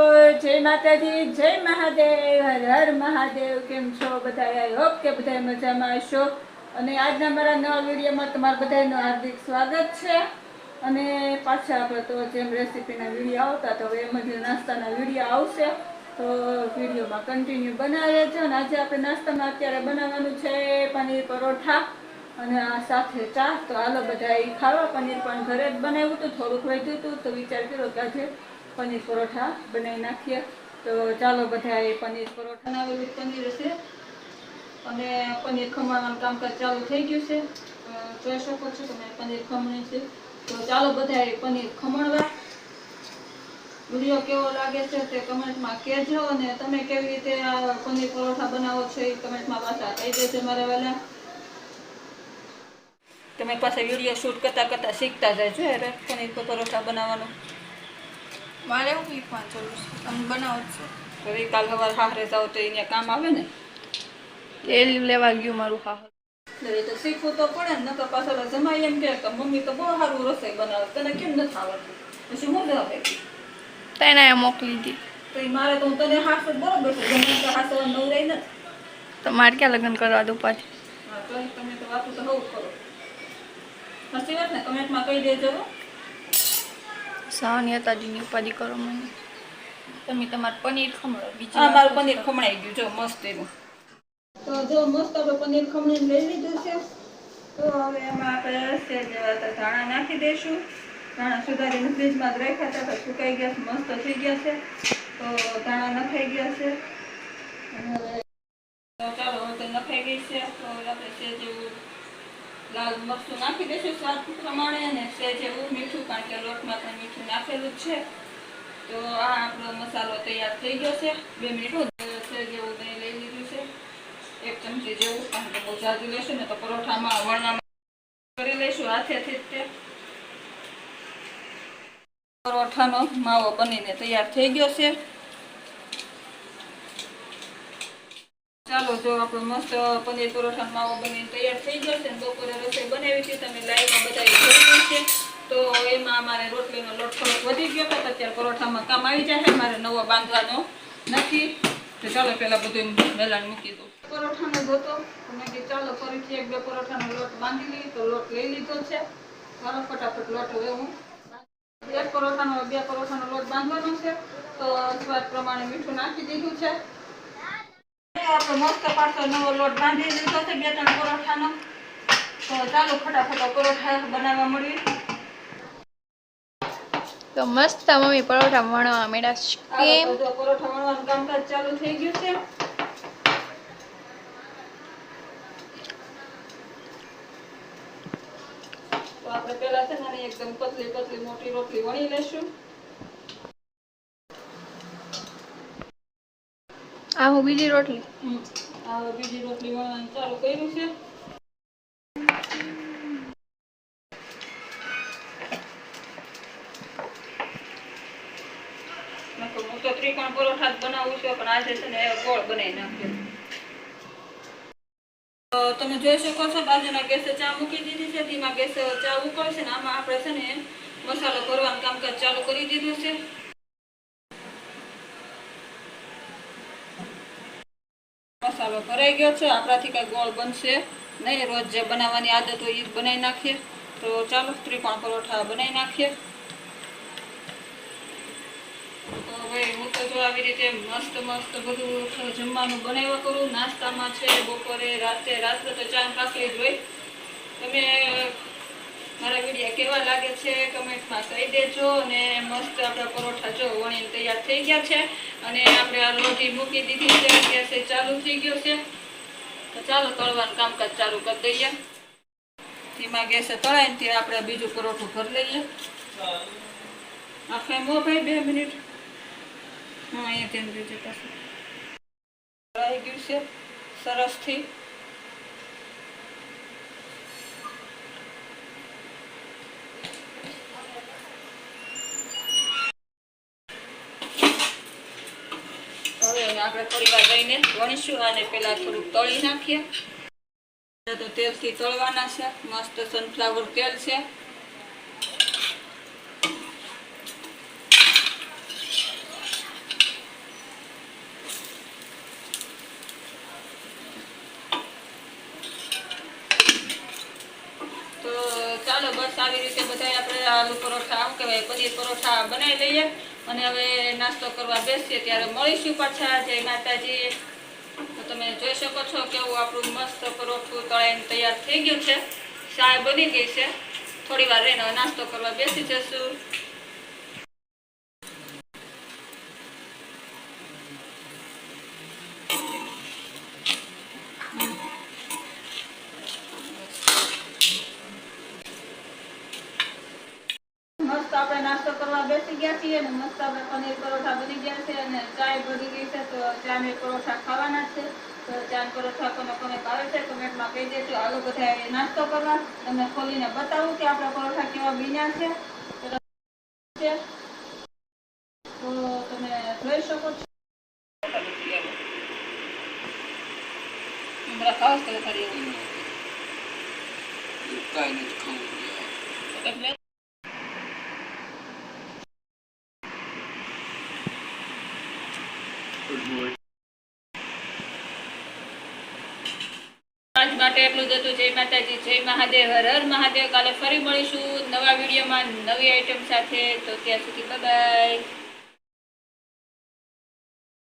જય માતાજી, જય મહાદેવ, હર હર મહાદેવ, કેમ છો બધા આઈ હોપ કે બધા મજામાં હશો. અને આજના મારા નવા વિડીયોમાં તમારા બધાનું હાર્દિક સ્વાગત છે. અને પાછા આપણે તો જેમ રેસીપીના વીડિયો આવતા તો એમ જ નાસ્તાના વીડિયો આવશે. તો વિડીયોમાં કન્ટિન્યુ બનાવે છે અને આજે આપણે નાસ્તામાં અત્યારે બનાવવાનું છે પનીર પરોઠા અને આ સાથે ચા. તો હાલો બધા એ ખાવા, પનીર પણ ઘરે જ બનાવ્યું હતું, થોડુંક વધ્યું હતું, તો વિચાર કર્યો કે આજે પનીર પરોઠા બનાવી નાખીએ. તો ચાલો બધા એ પનીર પરોઠા બનાવેલું પનીર છે. અને પનીર ખમણવાનું કામકાજ ચાલુ થઈ ગયું છે. જોઈ શકો છો તમે, પનીર ખમણી છે. તો ચાલો બધા એ પનીર ખમણવા. વીડિયો કેવો લાગે છે તે કમેન્ટમાં કહેજો અને તમે કેવી રીતે આ પનીર પરોઠા બનાવો છો એ કમેન્ટમાં પાછા કહી દેજો મારા વહેલા તમે પાછા વીડિયો શૂટ કરતા કરતા શીખતા જાય છે પનીર પરોઠા બનાવવાનું. મારે એવું શીખવાનું જરૂર છે. તમે બનાવો છો. ઘરે કાલ સવાર હારે જાઓ તો અહીંયા કામ આવે ને? એ લેવા ગયું મારું હા એટલે તો શીખવું તો પડે ને નકર પાછળ જમાઈ એમ કે મમ્મી તો બહુ સારું રસોઈ બનાવે તને કેમ નથી આવડતું? પછી હું જવાબ એ મોકલી દી. તો એ મારે તો હું તને હાસ જ બરોબર છે જમીન તો હાસ નવરાઈ નથી. તમારે ક્યાં લગ્ન કરવા દો પાછી? હા તો તમે તો વાતું તો હોવું કરો. સાચી વાત ને કમેન્ટમાં કહી દેજો હો. સહની હતાજીની ઉપાધિ કરો મને. તમે તમારું પનીર ખમણો બીજું આ મારું પનીર ખમણાઈ ગયું જો મસ્ત એનું. તો જો મસ્ત આપણે પનીર ખમણી લઈ લીધું છે. તો હવે એમાં આપણે સેજ જેવા તો ધાણા નાખી દઈશું. ધાણા સુધારીને ફ્રીજમાં જ રાખ્યા હતા તો સુકાઈ ગયા છે મસ્ત થઈ ગયા છે. તો ધાણા નખાઈ ગયા છે. અને હવે ચાલો હવે તો નખાઈ ગઈ છે. તો આપણે સેજ એવું લાલ નાખી દઈશું, સ્વાદ પ્રમાણે અને છે જેવું મીઠું, કારણ કે લોટમાં પણ મીઠું નાખેલું છે. તો આ આપણો મસાલો તૈયાર થઈ ગયો છે. બે મિનિટ છે જેવું દહીં લઈ લીધું છે. એક ચમચી જેવું કારણ કે બહુ જાજુ લેશું ને તો પરોઠામાં વણવામાં કરી લઈશું હાથેથી જ તે. પરોઠાનો માવો બનીને તૈયાર થઈ ગયો છે. ચાલો, જો આપણો મસ્ત પનીર પરોઠાનો માવો બની તૈયાર થઈ ગયો છે બપોરે રસોઈ બનાવી છે તમે લાઈવમાં બતાવી જોઈ છે તો એમાં અમારે રોટલીનો લોટ થોડોક વધી ગયો હતો અત્યારે પરોઠામાં કામ આવી જાય મારે નવો બાંધવાનો નથી. તો ચાલો, પહેલાં બધું મેલાણ મૂકી દઉં. પરોઠાનો ગોતો તમે કે ચાલો, ફરીથી એક બે પરોઠાનો લોટ બાંધી લઈએ, તો લોટ લઈ લીધો છે. ચાલો, ફટાફટ લોટ હવે હું એક પરોઠાનો, બે પરોઠાનો લોટ બાંધવાનો છે. તો સ્વાદ પ્રમાણે મીઠું નાખી દીધું છે. આપણે મસ્ત પાછો નવો લોટ બાંધી દીધો છે બે ત્રણ પરોઠાનો. તો ચાલો ફટાફટ પરોઠા બનાવવા મળીએ. તો મસ્ત મમ્મી પરોઠા વણવા મેળા કેમ? પરોઠા વણવાનું કામકાજ ચાલુ થઈ ગયું છે. તો આપણે પહેલા છે ને એકદમ પતલી પતલી મોટી રોટલી વણી લેશું આ બીજી રોટલી. આ બીજી રોટલી વણવાનું ચાલુ કર્યું છે. પરોઠા જ બનાવું છું, પણ આજે છે ને ગોળ બનાવી નાખ્યો. તમે જોઈ શકો છો, બાજુના ગેસે ચા મૂકી દીધી છે, ધીમા ગેસ ચા ઉકળશે ને આમાં આપણે છે ને મસાલો કરવાનું કામકાજ ચાલુ કરી દીધું છે. મસાલો ભરાઈ ગયો છે. આપણાથી કઈ ગોળ બનશે નહીં. રોજ જે બનાવવાની આદત હોય એ જ બનાવી નાખીએ. તો ચાલો ત્રિકોણ પરોઠા બનાવી નાખીએ. તો ભાઈ હું તો જો આવી રીતે મસ્ત મસ્ત બધું જમવાનું બનાવ્યા કરું. નાસ્તામાં છે બપોરે, રાતે રાત્રે તો ચા પાસે જ હોય. તમે મારા વીડિયો કેવા લાગે છે કમેન્ટમાં કહી દેજો અને મસ્ત આપણા પરોઠા જો વણીને તૈયાર થઈ ગયા છે. અને આપણે આ રોટી મૂકી દીધી છે, ગેસે ચાલુ થઈ ગયો છે. તો ચાલો તળવાનું કામકાજ ચાલુ કરી દઈએ. ધીમા ગેસે તળાય ને ત્યાં આપણે બીજું પરોઠું ભરી લઈએ. આખે મો ભાઈ બે મિનિટ. હા, અહીંયા ધ્યાન દેજો પાછું. તળાઈ ગયું છે સરસથી આપણે થોડી વાર વણીશું અને પહેલાં થોડુંક તળી નાખીએ. તો તેલથી તળવાના છે. મસ્ત સનફ્લાવર તેલ છે. તો ચાલો બસ આવી રીતે બધા આપણે આલુ પરોઠા, આમ કહેવાય, પનીર પરોઠા બનાવી લઈએ. અને હવે નાસ્તો કરવા બેસીએ ત્યારે મળીશું પાછા. જય માતાજી. તો તમે જોઈ શકો છો કેવું આપણું મસ્ત પરોઠું તળાઈને તૈયાર થઈ ગયું છે. સાય બની ગઈ છે. થોડી વાર રહીને નાસ્તો કરવા બેસી જશું મસ્ત આપણે નાસ્તો કરવા બેસી ગયા છીએ અને મસ્ત આપણે પનીર પરોઠા બની ગયા છે અને ચાય બની ગઈ છે તો ચા ને પરોઠા ખાવાના છે. તો ચા પરોઠા કોને કોને ભાવે છે કમેન્ટમાં કહી દેજો. હાલો બધા નાસ્તો કરવા. તમને ખોલીને બતાવું કે આપણા પરોઠા કેવા બીન્યા છે. છે. તો તમે જોઈ શકો છો. ખાવ તો કરી કાંઈ નથી ખાવું. માટે એટલું જ હતું જય માતાજી, જય મહાદેવ, હર હર મહાદેવ. કાલે ફરી મળીશું નવા વિડીયોમાં નવી આઈટમ સાથે. તો ત્યાં સુધી બાય